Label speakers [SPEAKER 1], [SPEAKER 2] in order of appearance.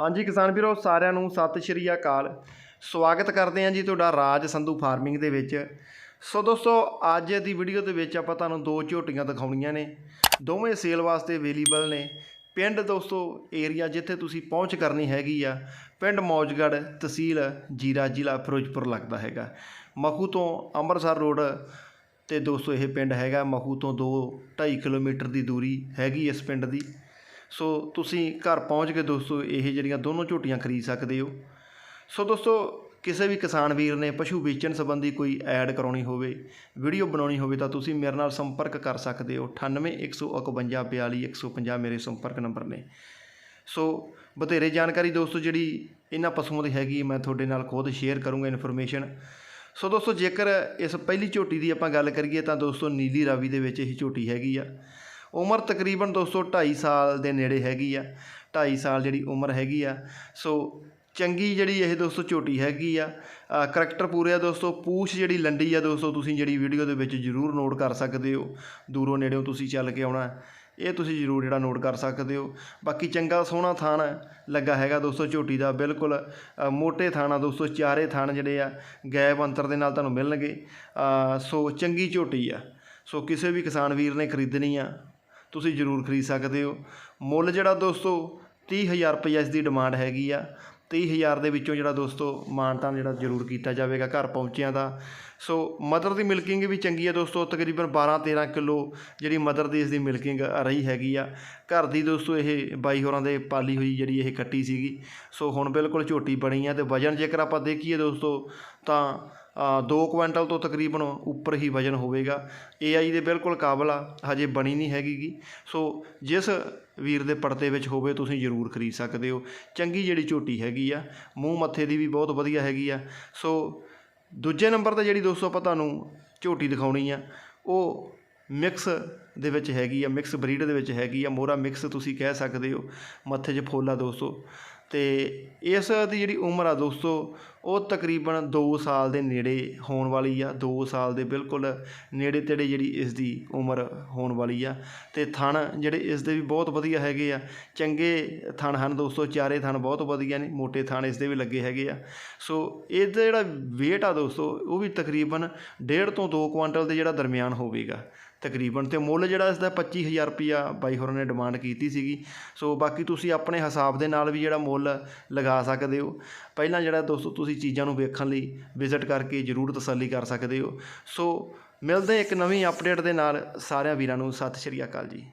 [SPEAKER 1] ਹਾਂਜੀ ਕਿਸਾਨ ਵੀਰੋ, ਸਾਰਿਆਂ ਨੂੰ ਸਤਿ ਸ਼੍ਰੀ ਅਕਾਲ। ਸਵਾਗਤ ਕਰਦੇ ਹਾਂ ਜੀ ਤੁਹਾਡਾ ਰਾਜ ਸੰਧੂ ਫਾਰਮਿੰਗ ਦੇ ਵਿੱਚ। ਸੋ ਦੋਸਤੋ, ਅੱਜ ਦੀ ਵੀਡੀਓ ਦੇ ਵਿੱਚ ਆਪਾਂ ਤੁਹਾਨੂੰ ਦੋ ਝੋਟੀਆਂ ਦਿਖਾਉਣੀਆਂ ਨੇ। ਦੋਵੇਂ ਸੇਲ ਵਾਸਤੇ ਅਵੇਲੇਬਲ ਨੇ। ਪਿੰਡ ਦੋਸਤੋ ਏਰੀਆ ਜਿੱਥੇ ਤੁਸੀਂ ਪਹੁੰਚ ਕਰਨੀ ਹੈਗੀ ਆ, ਪਿੰਡ ਮੌਜਗੜ ਤਹਿਸੀਲ ਜੀਰਾ ਜ਼ਿਲ੍ਹਾ ਫਿਰੋਜ਼ਪੁਰ ਲੱਗਦਾ ਹੈਗਾ। ਮਖੂ ਤੋਂ ਅੰਮ੍ਰਿਤਸਰ ਰੋਡ ਤੇ ਦੋਸਤੋ ਇਹ ਪਿੰਡ ਹੈਗਾ। ਮਖੂ ਤੋਂ 2 2.5 ਕਿਲੋਮੀਟਰ ਦੀ ਦੂਰੀ ਹੈਗੀ ਇਸ ਪਿੰਡ ਦੀ। ਸੋ ਤੁਸੀਂ ਘਰ ਪਹੁੰਚ ਕੇ ਦੋਸਤੋ ਇਹ ਜਿਹੜੀਆਂ ਦੋਨੋਂ ਝੋਟੀਆਂ ਖਰੀਦ ਸਕਦੇ ਹੋ। ਸੋ ਦੋਸਤੋ, ਕਿਸੇ ਵੀ ਕਿਸਾਨ ਵੀਰ ਨੇ ਪਸ਼ੂ ਵੇਚਣ ਸੰਬੰਧੀ ਕੋਈ ਐਡ ਕਰਾਉਣੀ ਹੋਵੇ, ਵੀਡੀਓ ਬਣਾਉਣੀ ਹੋਵੇ ਤਾਂ ਤੁਸੀਂ ਮੇਰੇ ਨਾਲ ਸੰਪਰਕ ਕਰ ਸਕਦੇ ਹੋ। 9815542150 ਮੇਰੇ ਸੰਪਰਕ ਨੰਬਰ ਨੇ। ਸੋ ਬਥੇਰੇ ਜਾਣਕਾਰੀ ਦੋਸਤੋ ਜਿਹੜੀ ਇਹਨਾਂ ਪਸ਼ੂਆਂ ਦੀ ਹੈਗੀ, ਮੈਂ ਤੁਹਾਡੇ ਨਾਲ ਖੁਦ ਸ਼ੇਅਰ ਕਰੂੰਗਾ ਇਨਫੋਰਮੇਸ਼ਨ ਸੋ ਦੋਸਤੋ, ਜੇਕਰ ਇਸ ਪਹਿਲੀ ਝੋਟੀ ਦੀ ਆਪਾਂ ਗੱਲ ਕਰੀਏ ਤਾਂ ਦੋਸਤੋ, ਨੀਲੀ ਰਾਵੀ ਦੇ ਵਿੱਚ ਇਹ ਝੋਟੀ ਹੈਗੀ ਆ। ਉਮਰ ਤਕਰੀਬਨ ਦੋਸਤੋ 2.5 ਸਾਲ ਦੇ ਨੇੜੇ ਹੈਗੀ ਆ 2.5 ਸਾਲ ਜਿਹੜੀ ਉਮਰ ਹੈਗੀ ਆ। ਸੋ ਚੰਗੀ ਜਿਹੜੀ ਇਹ ਦੋਸਤੋ ਝੋਟੀ ਹੈਗੀ ਆ ਕਰੈਕਟਰ ਪੂਰੇ ਆ ਦੋਸਤੋ ਪੂਛ ਜਿਹੜੀ ਲੰਡੀ ਆ ਦੋਸਤੋ ਤੁਸੀਂ ਜਿਹੜੀ ਵੀਡੀਓ ਦੇ ਵਿੱਚ ਜ਼ਰੂਰ ਨੋਟ ਕਰ ਸਕਦੇ ਹੋ। ਦੂਰੋਂ ਨੇੜਿਓਂ ਤੁਸੀਂ ਚੱਲ ਕੇ ਆਉਣਾ ਇਹ ਤੁਸੀਂ ਜ਼ਰੂਰ ਜਿਹੜਾ ਨੋਟ ਕਰ ਸਕਦੇ ਹੋ। ਬਾਕੀ ਚੰਗਾ ਸੋਹਣਾ ਥਾਣ ਲੱਗਾ ਹੈਗਾ ਦੋਸਤੋ ਝੋਟੀ ਦਾ ਬਿਲਕੁਲ ਅ, ਮੋਟੇ ਥਾਣਾ ਦੋਸਤੋ ਚਾਰੇ ਥਾਣ ਜਿਹੜੇ ਆ ਗੈਬ ਅੰਤਰ ਦੇ ਨਾਲ ਤੁਹਾਨੂੰ ਮਿਲਣਗੇ। ਸੋ ਚੰਗੀ ਝੋਟੀ ਆ। ਸੋ ਕਿਸੇ ਵੀ ਕਿਸਾਨ ਵੀਰ ਨੇ ਖਰੀਦਣੀ ਆ ਤੁਸੀਂ ਜ਼ਰੂਰ ਖਰੀਦ ਸਕਦੇ ਹੋ। ਮੁੱਲ ਜਿਹੜਾ ਦੋਸਤੋ 30000 ਰੁਪਏ ਇਸ ਦੀ ਡਿਮਾਂਡ ਹੈਗੀ ਆ। ਤੀਹ ਹਜ਼ਾਰ ਦੇ ਵਿੱਚੋਂ ਜਿਹੜਾ ਦੋਸਤੋ ਮਾਨਤਾਨ ਜਿਹੜਾ ਜ਼ਰੂਰ ਕੀਤਾ ਜਾਵੇਗਾ ਘਰ ਪਹੁੰਚਿਆਂ ਦਾ। ਸੋ ਮਦਰ ਦੀ ਮਿਲਕਿੰਗ ਵੀ ਚੰਗੀ ਹੈ ਦੋਸਤੋ, ਤਕਰੀਬਨ 12-13 ਕਿਲੋ ਜਿਹੜੀ ਮਦਰ ਦੀ ਇਸ ਦੀ ਮਿਲਕਿੰਗ ਰਹੀ ਹੈਗੀ ਆ। ਘਰ ਦੀ ਦੋਸਤੋ, ਇਹ ਬਾਈ ਹੋਰਾਂ ਦੇ ਪਾਲੀ ਹੋਈ ਜਿਹੜੀ ਇਹ ਕੱਟੀ ਸੀਗੀ। ਸੋ ਹੁਣ ਬਿਲਕੁਲ ਝੋਟੀ ਬਣੀ ਆ ਤੇ ਵਜਨ ਜੇਕਰ ਆਪਾਂ ਦੇਖੀਏ ਦੋਸਤੋ, ਤਾਂ 2 ਕੁਇੰਟਲ ਤੋਂ ਤਕਰੀਬਨ ਉੱਪਰ ਹੀ ਵਜਨ ਹੋਵੇਗਾ। AI ਦੇ ਬਿਲਕੁਲ ਕਾਬਲ ਆ, ਹਜੇ ਬਣੀ ਨਹੀਂ ਹੈਗੀਗੀ। ਸੋ ਜਿਸ ਵੀਰ ਦੇ ਪੜਤੇ ਵਿੱਚ ਹੋਵੇ ਤੁਸੀਂ ਜ਼ਰੂਰ ਖਰੀਦ ਸਕਦੇ ਹੋ। ਚੰਗੀ ਜਿਹੜੀ ਝੋਟੀ ਹੈਗੀ ਆ, ਮੂੰਹ ਮੱਥੇ ਦੀ ਵੀ ਬਹੁਤ ਵਧੀਆ ਹੈਗੀ ਆ। ਸੋ ਦੂਜੇ ਨੰਬਰ ਤੇ ਜਿਹੜੀ ਦੋਸਤੋ ਆਪਾਂ ਤੁਹਾਨੂੰ ਝੋਟੀ ਦਿਖਾਉਣੀ ਆ, ਉਹ ਮਿਕਸ ਦੇ ਵਿੱਚ ਹੈਗੀ ਆ, ਮਿਕਸ ਬਰੀਡ ਦੇ ਵਿੱਚ ਹੈਗੀ ਆ। ਮੋਰਾ ਮਿਕਸ ਤੁਸੀਂ ਕਹਿ ਸਕਦੇ ਹੋ। ਮੱਥੇ 'ਚ ਫੋਲਾ ਦੋਸਤੋ। ਤੇ ਇਸ ਦੀ ਜਿਹੜੀ ਉਮਰ ਆ ਦੋਸਤੋ, ਉਹ ਤਕਰੀਬਨ 2 ਸਾਲ ਦੇ ਨੇੜੇ ਹੋਣ ਵਾਲੀ ਆ 2 ਸਾਲ ਦੇ ਬਿਲਕੁਲ ਨੇੜੇ ਤੇੜੇ ਜਿਹੜੀ ਇਸ ਦੀ ਉਮਰ ਹੋਣ ਵਾਲੀ ਆ। ਅਤੇ ਥਣ ਜਿਹੜੇ ਇਸ ਦੇ ਵੀ ਬਹੁਤ ਵਧੀਆ ਹੈਗੇ ਆ। ਚੰਗੇ ਥਣ ਹਨ ਦੋਸਤੋ, ਚਾਰੇ ਥਣ ਬਹੁਤ ਵਧੀਆ ਨੇ, ਮੋਟੇ ਥਣ ਇਸ ਦੇ ਵੀ ਲੱਗੇ ਹੈਗੇ ਆ। ਸੋ ਇਹਦਾ ਜਿਹੜਾ weight ਆ ਦੋਸਤੋ, ਉਹ ਵੀ ਤਕਰੀਬਨ 1.5 ਤੋਂ 2 ਕੁਆਂਟਲ ਦੇ ਜਿਹੜਾ ਦਰਮਿਆਨ ਹੋਵੇਗਾ। ਤਕਰੀਬਨ ਤੇ ਮੁੱਲ ਜਿਹੜਾ ਇਸ ਦਾ 25000 ਰੁਪਿਆ ਬਾਈ ਹੋਰਾਂ ਨੇ ਡਿਮਾਂਡ ਕੀਤੀ ਸੀਗੀ। ਸੋ ਬਾਕੀ ਤੁਸੀਂ ਆਪਣੇ ਹਿਸਾਬ ਦੇ ਨਾਲ ਵੀ ਜਿਹੜਾ ਮੁੱਲ ਲਗਾ ਸਕਦੇ ਹੋ। ਪਹਿਲਾਂ ਜਿਹੜਾ ਦੋਸਤੋ ਤੁਸੀਂ ਚੀਜ਼ਾਂ ਨੂੰ ਵੇਖਣ ਲਈ ਵਿਜ਼ਿਟ ਕਰਕੇ ਜ਼ਰੂਰ ਤਸੱਲੀ ਕਰ ਸਕਦੇ ਹੋ। ਸੋ ਮਿਲਦੇ ਇੱਕ ਨਵੀਂ ਅਪਡੇਟ ਦੇ ਨਾਲ। ਸਾਰਿਆਂ ਵੀਰਾਂ ਨੂੰ ਸਤਿ ਸ਼੍ਰੀ ਅਕਾਲ ਜੀ।